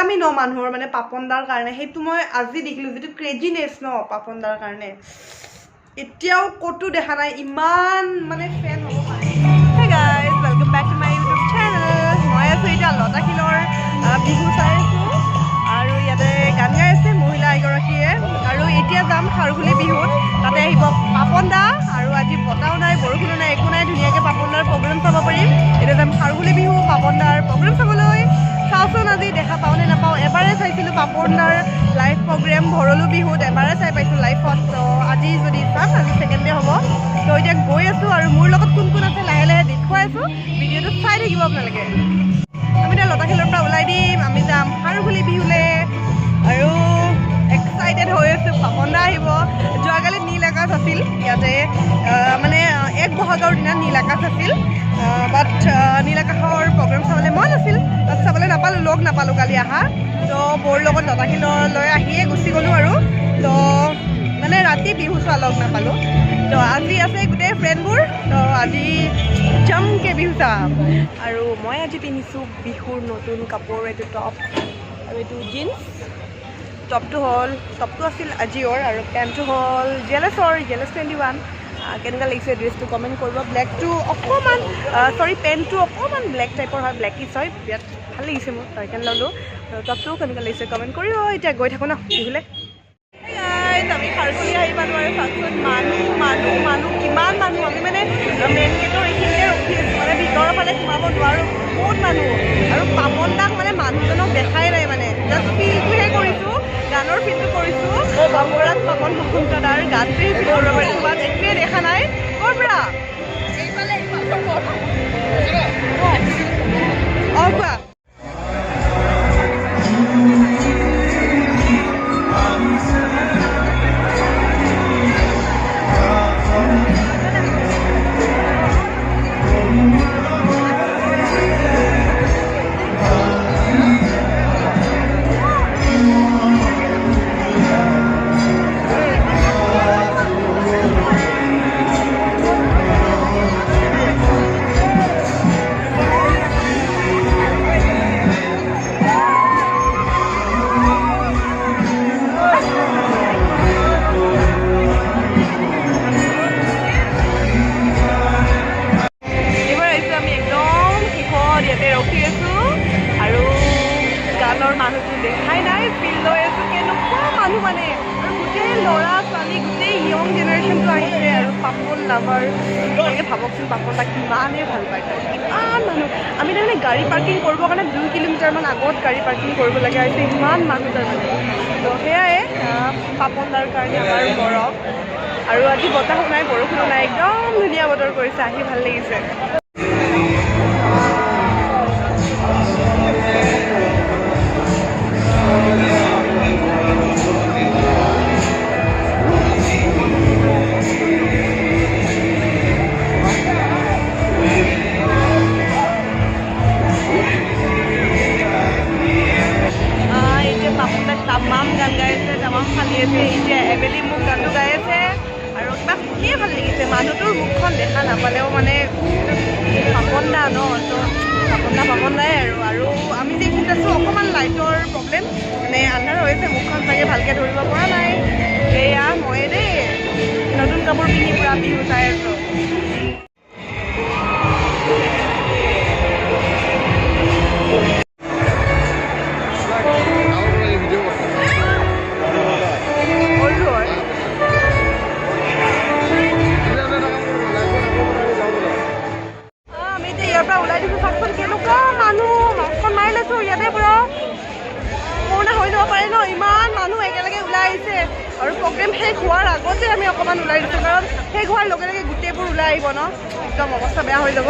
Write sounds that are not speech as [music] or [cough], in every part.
পাগলামি ন মানুহৰ মানে পাপন দাৰ কাৰণে। সেইটো মই আজি দেখিলোঁ যিটো ক্ৰেজিনেছ ন পাপন দাৰ কাৰণে। এতিয়াও ক'তো দেখা নাই ইমান মানে ফেন হ'ব পাৰে। মাই আছোঁ এতিয়া লতাশিলৰ বিহু চাই। এবাৰে চাইছিলোঁ পাপন দাৰ লাইভ প্ৰগ্ৰেম ভৰলো বিহুত এবাৰে চাই পাইছোঁ লাইভত তো আজি যদি চাম আজি ছেকেণ্ড ডে হ'ব। তো এতিয়া গৈ আছোঁ আৰু মোৰ লগত কোন কোন আছে লাহে লাহে দেখুৱাই আছোঁ। ভিডিঅ'টো চাই থাকিব আপোনালোকে। আমি এতিয়া লতাশিলৰ পৰা ওলাই দিম আমি যাম খাৰঘুলি বিহুলৈ। আৰু এক্সাইটেড হৈ আছোঁ পাপন দা আহিব। যোৱাকালি নীল আকাশ আছিল ইয়াতে মানে বহাগৰ দিনা নীল আকাশ আছিল। বাট নীল আকাশৰ প্ৰগ্ৰেম চাবলৈ মন আছিল। তাত চাবলৈ নাপালোঁ লগ নাপালোঁ কালি অহা তো বৌৰ লগত লতাশিললৈ আহিয়ে গুচি গ'লোঁ আৰু। তো মানে ৰাতি বিহু চোৱা লগ নাপালোঁ। তো আজি আছে গোটেই ফ্ৰেণ্ডবোৰ তো আজি জমকে বিহু চাম। আৰু মই আজি পিন্ধিছোঁ বিহুৰ নতুন কাপোৰ এইটো টপ আৰু এইটো জিন্স টপটো হ'ল টপটো আছিল আজিঅ'ৰ আৰু পেণ্টটো হ'ল জেলেছৰ জেলেছ টুৱেণ্টি ওৱান কেনেকুৱা লাগিছে ড্ৰেছটো কমেণ্ট কৰিব? ব্লেকটো অকণমান চৰি পেণ্টটো অকণমান ব্লেক টাইপৰ হয় ব্লেকিছ হয় বিৰাট ভালো লাগিছে মোৰ তাৰ কাৰণে ল'লোঁ টপটোও কেনেকুৱা লাগিছে কমেণ্ট কৰিব? এতিয়া গৈ থাকোঁ ন, বিহুলৈ। আমি খাৰঘুলি আহি পালোঁ আৰু চাওকচোন মানুহ মানুহ মানুহ, কিমান মানুহ? আমি মানে মেইন গেটৰ এইখিনিতে ৰখি আছোঁ মানে ভিতৰৰ ফালে সোমাব নোৱাৰোঁ, বহুত মানুহ। আৰু পাপন দাক মানে মানুহজনক দেখাই অপৰাধ পাপন মুকুন্দ দাৰ গানটোৱে ফিল কৰিব পাৰিছোঁ বাট একোৱে দেখা নাই ক'ৰ পৰা? অঁ কোৱা? আমি তাৰমানে গাড়ী পাৰ্কিং কৰিবৰ কাৰণে দুই কিলোমিটাৰমান আগত গাড়ী পাৰ্কিং কৰিব লগা হৈছে ইমান মানুহ তাৰমানে। তো সেয়াই পাপন দাৰ কাৰণে আমাৰ মৰম আৰু আজি বতাহো নাই বৰষুণো নাই একদম ধুনীয়া বতৰ কৰিছে আহি ভাল লাগিছে। আছে এতিয়া এবেলি মোক গানটো গাই আছে আৰু কিবা শুনিয়ে ভাল লাগিছে। মানুহটোৰ মুখখন দেখা নাপালেও মানে পাপন দা ন তো পাপন দা পাপন দাই আৰু। আৰু আমি যে এইখিনিত আছোঁ অকণমান লাইটৰ প্ৰব্লেম মানে আন্ধাৰ হৈছে মুখখন চাগে ভালকৈ ধৰিব পৰা নাই। এয়া ময়ে দেই নতুন কাপোৰ পিন্ধি পূৰা বিহু চাই আছোঁ। হোৱাৰ লগে লগে গোটেইবোৰ ওলাই আহিব ন? একদম অৱস্থা বেয়া হৈ যাব।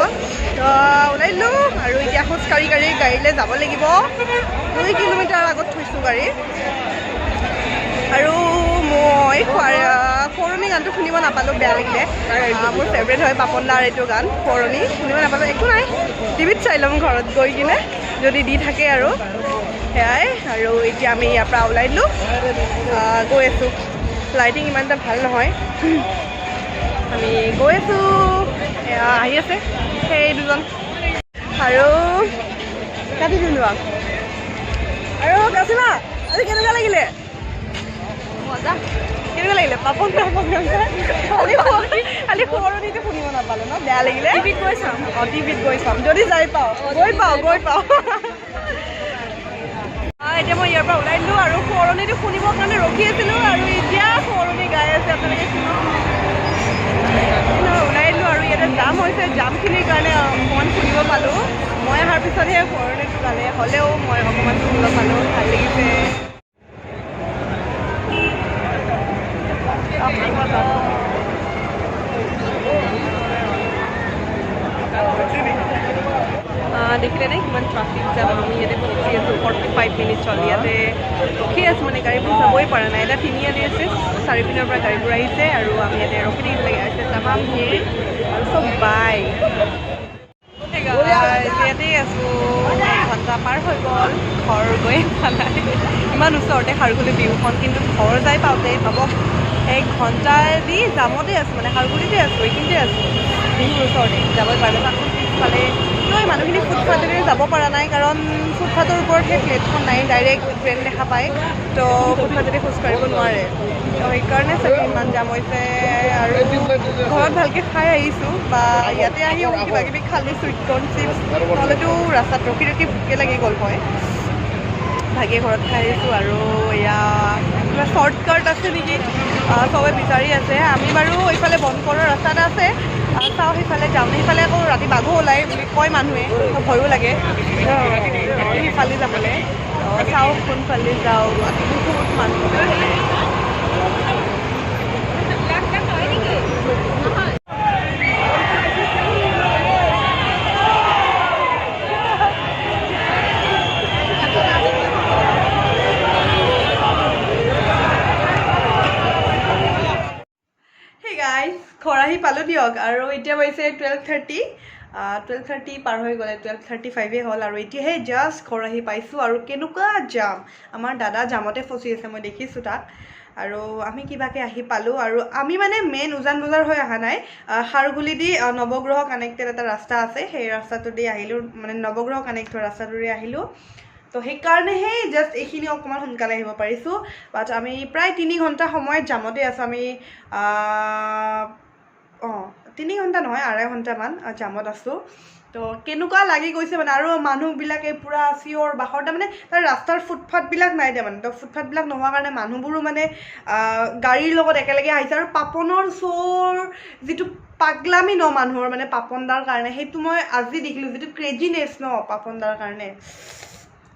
তো ওলাই দিলোঁ আৰু এতিয়া খোজ কাঢ়ি কাঢ়ি গাড়ীলৈ যাব লাগিব। দুই কিলোমিটাৰ আগত থৈছোঁ গাড়ী। আৰু মই সৰণি গানটো শুনিব নাপালোঁ, বেয়া লাগিলে। মোৰ ফেভৰেট হয় পাপন দাৰ এইটো গান সৰণি শুনিব নাপালোঁ, একো নাই। টিভিত চাই ল'ম ঘৰত গৈ কিনে, যদি দি থাকে আৰু। সেয়াই, আৰু এতিয়া আমি ইয়াৰ পৰা ওলাই দিলোঁ গৈ আছোঁ। লাইটিং ইমান এটা ভালো নহয়। আমি গৈ আছোঁ আহি আছে। সেই দুজন। আৰু কাটি দিলোঁ আৰু আৰু কাচিমা আজি কেনেকুৱা লাগিলে? মজা। কেনেকুৱা লাগিলে? পাপন খালি খালি সোঁৱৰণিটো শুনিব নাপালোঁ ন? বেয়া লাগিলে? টিভিত গৈ চাম। অঁ টিভিত গৈ চাম। যদি যাই পাওঁ। গৈ পাওঁ গৈ পাওঁ। এতিয়া মই ইয়াৰ পৰা ওলাই দিলোঁ আৰু সোঁৱৰণিটো শুনিবৰ কাৰণে ৰখি আছিলোঁ আৰু এতিয়া সোঁৱৰণি গাই আছে। আপোনালোকে শুনক। ওলাই দিলোঁ আৰু ইয়াতে জাম হৈছে জামখিনিৰ কাৰণে অকণমান শুনিব পালোঁ। মই অহাৰ পিছতহে সোঁৱৰণিটো গালে হ'লেও মই অকণমান শুনিব পালোঁ। ভালো লাগিছে। আহ, দেখিলে নে? কিমান ট্ৰাফিক জাম ফাইভ মিনিট চলি ইয়াতে ৰখি আছোঁ মানে গাড়ীবোৰ যাবই পৰা নাই। এতিয়া তিনিআলি আছে চাৰি পিনৰ পৰা গাড়ীবোৰ আহিছে আৰু আমি ইয়াতে ৰখি থাকিব লাগে আছে তামাম ভিৰ আৰু চব বাই। ইয়াতেই আছোঁ। ঘণ্টা পাৰ হৈ গ'ল ঘৰ গৈ নাই। ইমান ওচৰতে খাৰগুলি বিহুখন কিন্তু ঘৰ যাই পাওঁতে পাব এক ঘণ্টা দি জামতে আছোঁ মানে খাৰগুলিতে আছোঁ এইখিনিতে আছোঁ। বিহুৰ ওচৰতে যাবই পৰা পিছফালে এই মানুহখিনি ফুটপাথেৰে যাব পৰা নাই কাৰণ ফুটপাথৰ ওপৰত সেই প্লেটখন নাই ডাইৰেক্ট ট্ৰেইন দেখা পায়। তো ফুটপাথেৰে খোজকাঢ়িব নোৱাৰে। তো সেইকাৰণে চাগে ইমান জাম হৈছে। আৰু ঘৰত ভালকৈ খাই আহিছোঁ বা ইয়াতে আহিও কিবা কিবি খালোঁ চুইট কৰ্ণ চিপছ নহ'লেতো ৰাস্তাত ৰখি ৰখি ভোকে লাগি গ'ল হয়। ভাগে ঘৰত খাই আহিছোঁ আৰু এয়া কিবা শ্বৰ্টকাট আছে নেকি? আহ, চবে বিচাৰি আছে। আমি বাৰু এইফালে বনকৰৰ ৰাস্তা এটা আছে। আহ, চাওঁ সেইফালে যাম। সেইফালে আকৌ ৰাতি বাঘো ওলায় বুলি কয় মানুহে। ভয়ো লাগে। সিফালে যাবলৈ। চাওঁ কোনফালে যাওঁ। বহুত মানুহ পালোঁ দিয়ক। আৰু এতিয়া হৈছে টুৱেল্ভ থাৰ্টি টুৱেল্ভ থাৰ্টি পাৰ হৈ গ'লে টুৱেল্ভ থাৰ্টি ফাইভে হ'ল। আৰু এতিয়াহে জাষ্ট ঘৰ আহি পাইছোঁ। আৰু কেনেকুৱা জাম আমাৰ দাদা জামতে ফচি আছে মই দেখিছোঁ তাক। আৰু আমি কিবাকৈ আহি পালোঁ। আৰু আমি মানে মেইন উজান বজাৰ হৈ অহা নাই। খাৰঘুলি দি নৱগ্ৰহ কানেক্টেড এটা ৰাস্তা আছে। সেই ৰাস্তাটো দি আহিলোঁ। মানে নৱগ্ৰহ কানেক্ট হোৱা ৰাস্তাটোৰে আহিলোঁ। তো সেইকাৰণেহে জাষ্ট এইখিনি অকণমান সোনকালে আহিব পাৰিছোঁ। বাট আমি প্ৰায় তিনি ঘণ্টা সময়ত জামতে আছোঁ। আমি তিনি ঘণ্টা নহয় আঢ়ৈ ঘণ্টামান জামত আছোঁ। তো কেনেকুৱা লাগি গৈছে মানে আৰু মানুহবিলাকে পূৰা চিঞৰ বাখৰ তাৰমানে তাৰ ৰাস্তাৰ ফুটপাথবিলাক নাই তাৰমানে তো ফুটপাথবিলাক নোহোৱাৰ কাৰণে মানুহবোৰো মানে গাড়ীৰ লগত একেলগে আহিছে। আৰু পাপনৰ শ্বৰ যিটো পাগলামি ন মানুহৰ মানে পাপনদাৰ কাৰণে সেইটো মই আজি দেখিলোঁ যিটো ক্ৰেজিনেছ ন পাপনদাৰ কাৰণে।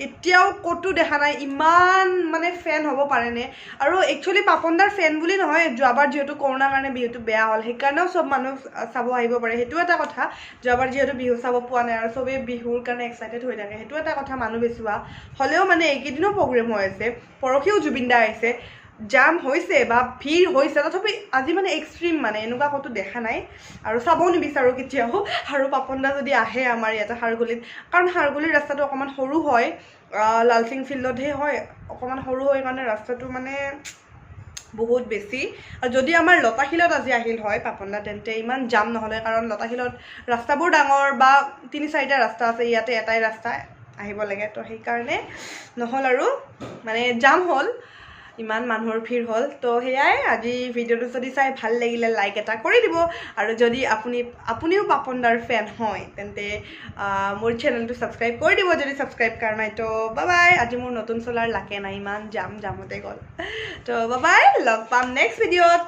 এতিয়াও ক'তো দেখা নাই ইমান মানে ফেন হ'ব পাৰেনে? আৰু একচুৱেলি পাপনদাৰ ফেন বুলি নহয় যোৱাবাৰ যিহেতু কৰোণাৰ কাৰণে বিহুটো বেয়া হ'ল সেইকাৰণেও চব মানুহ চাব আহিব পাৰে সেইটো এটা কথা। যোৱাবাৰ যিহেতু বিহু চাব পোৱা নাই আৰু চবেই বিহুৰ কাৰণে এক্সাইটেড হৈ থাকে সেইটো এটা কথা মানুহ বেচোৱা। হ'লেও মানে এইকেইদিনো প্ৰগ্ৰেম হৈ আছে পৰহিও জুবিন দা আহিছে। জাম হৈছে বা ভিৰ হৈছে তথাপি আজি মানে এক্সট্ৰিম মানে এনেকুৱা ক'তো দেখা নাই। আৰু চাবও নিবিচাৰোঁ কেতিয়াও। [laughs] আৰু পাপন দা যদি আহে আমাৰ ইয়াতে খাৰগুলিত কাৰণ খাৰগুলিৰ ৰাস্তাটো অকণমান সৰু হয় লালসিং ফিল্ডতহে হয় অকণমান সৰু হয় কাৰণে ৰাস্তাটো মানে বহুত বেছি। আৰু যদি আমাৰ লতাশিলত আজি আহিল হয় পাপন দা তেন্তে ইমান জাম নহ'লে কাৰণ লতাশিলত ৰাস্তাবোৰ ডাঙৰ বা তিনি চাৰিটা ৰাস্তা আছে ইয়াতে এটাই ৰাস্তা আহিব লাগে। তো সেইকাৰণে নহ'ল আৰু মানে জাম হ'ল। ইমান মানুহৰ ভিৰ হ'ল। তো সেয়াই আজি ভিডিঅ'টো যদি চাই ভাল লাগিলে লাইক এটা কৰি দিব। আৰু যদি আপুনি আপুনিও পাপনদাৰ ফেন হয় তেন্তে মোৰ চেনেলটো ছাবস্ক্ৰাইব কৰি দিব যদি ছাবস্ক্ৰাইব কৰা নাই। তো বাই আজি মোৰ নতুন চলাৰ লাকে নাই ইমান জাম জামতে গ'ল। তো বাই লগ পাম নেক্সট ভিডিঅ'ত